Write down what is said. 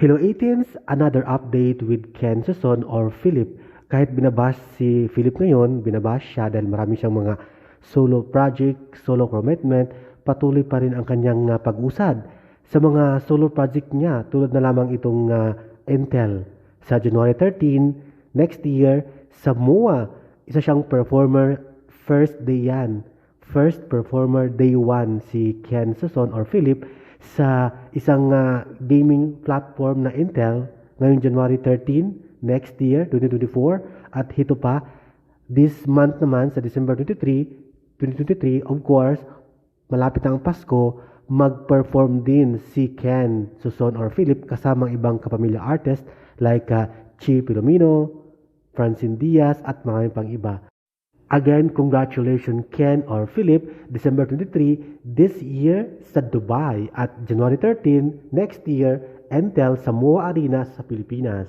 Hello 18s, another update with Ken Suson or Philip. Kahit binabash si Philip ngayon, binabash siya dahil marami siyang mga solo project, solo commitment, patuloy pa rin ang kanyang uh, pag-usad. Sa mga solo project niya tulad na lamang itong uh, Intel. Sa January 13 next year sa MOA isa siyang performer. First day yan. First performer day 1 si Ken Suson or Philip sa isang uh, gaming platform na Intel ngayong January 13 next year 2024 at hito pa this month naman sa December 23 2023 of course malapit ang Pasko mag-perform din si Ken Suson or Philip kasamang ibang kapamilya artist like uh, Chi Filomeno, Francine Diaz at marami pang iba. Again, congratulations Ken or Philip, December 23 this year sa Dubai at January 13 next year, Entel sa MOA Arena sa Pilipinas.